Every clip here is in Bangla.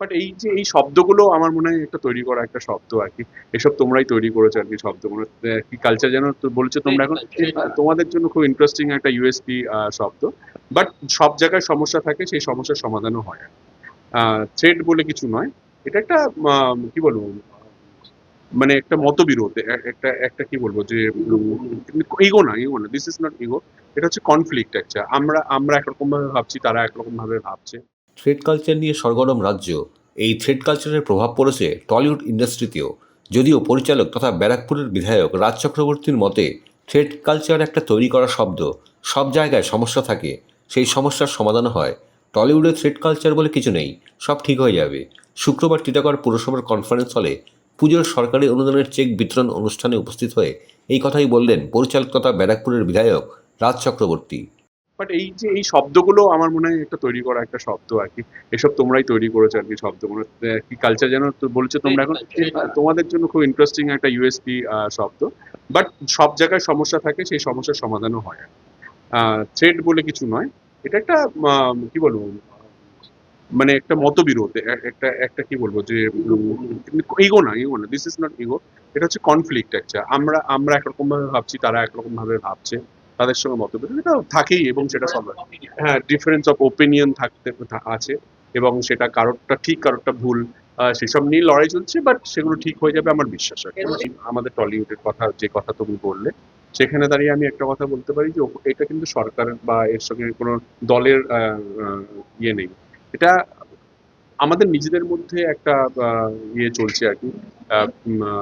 বাট এই যে এই শব্দগুলো আমার মনে হয় একটা তৈরি করা একটা শব্দ আর কি। এসব তোমরাই তৈরি করেছ আর কি শব্দগুলো। কি কালচার যেন বলছো তোমরা এখন? তোমাদের জন্য খুব ইন্টারেস্টিং একটা ইউএসপি শব্দ। বাট সব জায়গায় সমস্যা থাকে সেই সমস্যার সমাধানও হয় থ্রেড বলে কিছু নয়। এটা একটা কি বলব? মানে একটা মতবিরোধ একটা একটা কি বলব যে ইগো না ইগো না দিস ইজ নট ইগো এটা হচ্ছে কনফ্লিক্ট একটা আমরা আমরা একরকম ভাবে ভাবছি তারা একরকম ভাবে ভাবছে। থ্রেড কালচার নিয়ে সরগরম রাজ্য, এই থ্রেড কালচারের প্রভাব পড়েছে টলিউড ইন্ডাস্ট্রিতেও যদিও পরিচালক তথা ব্যারাকপুরের বিধায়ক রাজ চক্রবর্তীর মতে থ্রেড কালচার একটা তৈরি করা শব্দ, সব জায়গায় সমস্যা থাকে, সেই সমস্যার সমাধান হয়। টলিউডে থ্রেড কালচার বলে কিছু নেই, সব ঠিক হয়ে যাবে। শুক্রবার টিটাগড় পুরসভার কনফারেন্স হলে পুজোর সরকারি অনুদানের চেক বিতরণ অনুষ্ঠানে উপস্থিত হয়ে এই কথাই বললেন পরিচালক তথা ব্যারাকপুরের বিধায়ক রাজ চক্রবর্তী। বাট এই যে এই শব্দগুলো আমার মনে হয় একটা তৈরি করা একটা শব্দ আর কি। এসব তোমরাই তৈরি করেছ আর কি শব্দগুলো। কি কালচার যেন বলছো তোমরা এখন? তোমাদের জন্য খুব ইন্টারেস্টিং একটা ইউএসপি শব্দ। বাট সব জায়গায় সমস্যা থাকে সেই সমস্যার সমাধানও হয় আর থ্রেড বলে কিছু নয়। এটা একটা কি বলব? মানে একটা মতবিরোধ একটা একটা কি বলব যে ইগো না ইগো না দিস ইজ নট ইগো এটা হচ্ছে কনফ্লিক্ট একটা আমরা আমরা একরকম ভাবে ভাবছি তারা একরকম ভাবে ভাবছে। তাদের সঙ্গে মতবিরোধ এটা থাকেই এবং সেটা সব হ্যাঁ ডিফারেন্স অফ ওপিনিয়ন থাকতে আছে এবং সেটা কারোরটা ঠিক কারোরটা ভুল সেসব নিয়ে লড়াই চলছে বাট সেগুলো ঠিক হয়ে যাবে আমার বিশ্বাস আছে আমাদের টলিউডের কথা যে কথা তুমি বললে সেখানে দাঁড়িয়ে আমি একটা কথা বলতে পারি যে এটা কিন্তু সরকার বা এর সঙ্গে কোনো দলের ইয়ে নেই। এটা আমাদের নিজেদের মধ্যে একটা ইয়ে চলছে আর কি। আহ,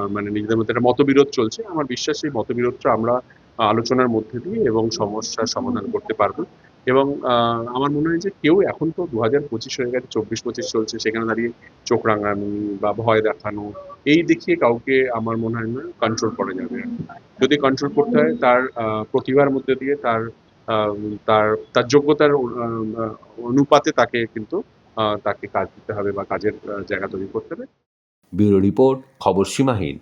মানে নিজেদের মধ্যে একটা মতবিরোধ চলছে। আমার বিশ্বাস সেই মতবিরোধটা আমরা আলোচনার মধ্যে দিয়ে এবং সমস্যার সমাধান করতে পারব। এবং আমার মনে হয় যে কেউ এখন তো দু হাজার পঁচিশ হয়ে গেছে, চব্বিশ পঁচিশ চলছে, সেখানে দাঁড়িয়ে চোখ রাঙানো বা ভয় দেখানো, এই দেখিয়ে কাউকে আমার মনে হয় না কন্ট্রোল করা যাবে। যদি কন্ট্রোল করতে হয়, তার প্রতিভার মধ্যে দিয়ে তার তার তার যোগ্যতার অনুপাতে তাকে কিন্তু তাকে কাজ দিতে হবে বা কাজের জায়গা তৈরি করতে হবে। ব্যুরো রিপোর্ট, খবর সীমাহীন।